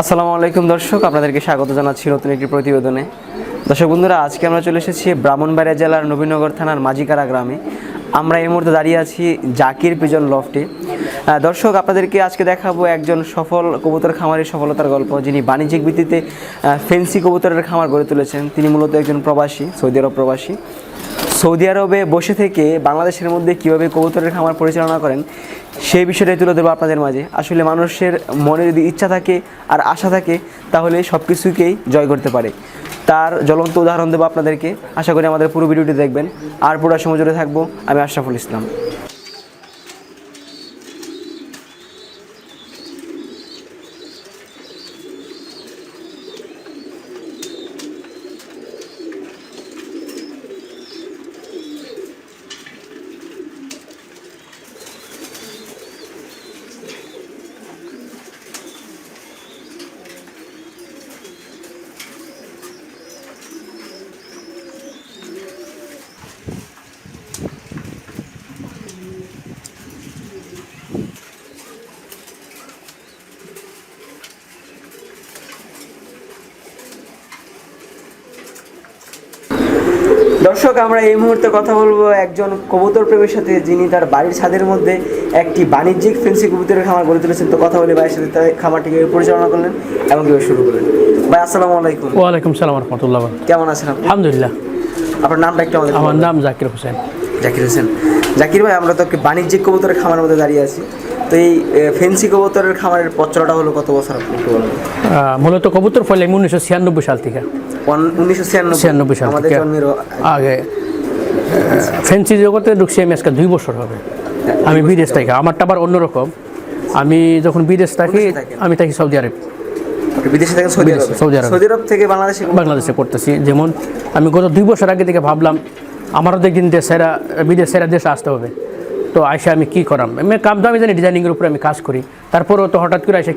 আসসালামু আলাইকুম দর্শক, আপনাদেরকে স্বাগত জানাচ্ছি নতুন একটি প্রতিবেদনে। দর্শক বন্ধুরা, আজকে আমরা চলে এসেছি ব্রাহ্মণবাড়িয়া জেলার নবীনগর থানার মাঝিকারা গ্রামে। আমরা এই মুহূর্তে দাঁড়িয়ে আছি জাকির পিজন লফটে। দর্শক, আপনাদেরকে আজকে দেখাবো একজন সফল কবুতর খামারের সফলতার গল্প। যিনি বাণিজ্যিক ভিত্তিতে ফেন্সি কবুতরের খামার গড়ে তুলেছেন। তিনি মূলত একজন প্রবাসী, সৌদি আরব প্রবাসী। সৌদি আরবে বসে থেকে বাংলাদেশের মধ্যে কীভাবে কবুতরের খামার পরিচালনা করেন, সেই বিষয়টাই তুলে ধরবো আপনাদের মাঝে। আসলে মানুষের মনে যদি ইচ্ছা থাকে আর আশা থাকে, তাহলে সব কিছুকেই জয় করতে পারে। তার জ্বলন্ত উদাহরণ দেবো আপনাদেরকে। আশা করি আমাদের পুরো ভিডিওটি দেখবেন। আর পুরো সময় জুড়ে থাকব আমি আশরাফুল ইসলাম। দর্শক আমরা এই মুহূর্তে কথা বলব একজন কবুতর প্রেমীর সাথে যিনি তার বাড়ির ছাদের মধ্যে একটি বাণিজ্যিক ফেন্সি কবুতরের খামার গড়ে তুলেছেন। তো কথা বলে ভাইয়ের সাথে খামারটিকে পরিচালনা করলেন এবং কীভাবে শুরু করলেন। ভাই আসসালামু আলাইকুম। ওয়ালাইকুম সালাম রহমতুল্লাহ কেমন আছেন আলহামদুলিল্লাহ। আপনার নামটা একটু আমাদের আমার নাম জাকির হোসেন। জাকির হোসেন। জাকির ভাই আমরা তো বাণিজ্যিক কবুতরের খামারের মধ্যে দাঁড়িয়ে আছি। তো এই ফেন্সি কবুতরের খামারের পত্রটা হলো কত বছর আপনি একটু বলবেন মূলত কবুতর ফলে আমি উনিশশো ছিয়ানব্বই সাল থেকে। উনিশশো ছিয়ানব্বই সাল আমাদের আগে ফেন্সি জগতে ঢুকছি আমি আজকে দুই বছর হবে। আমি বিদেশ থাকি আমারটা আবার অন্যরকম। আমি যখন বিদেশ থাকি আমি থাকি সৌদি আরব। বিদেশে থাকেন সৌদি আরবে। Saudi Arab. থেকে বাংলাদেশে বাংলাদেশে করতেছি। যেমন আমি গত দুই বছর আগে থেকে ভাবলাম আমারও দেখদিন দেশেরা বিদেশ সেরা দেশে আসতে হবে। তো আয়সা আমি কি করাম? আমি কাম তো আমি জানি ডিজাইনিংয়ের উপরে আমি কাজ করি। তারপরেও তো হঠাৎ করে এসে কিছু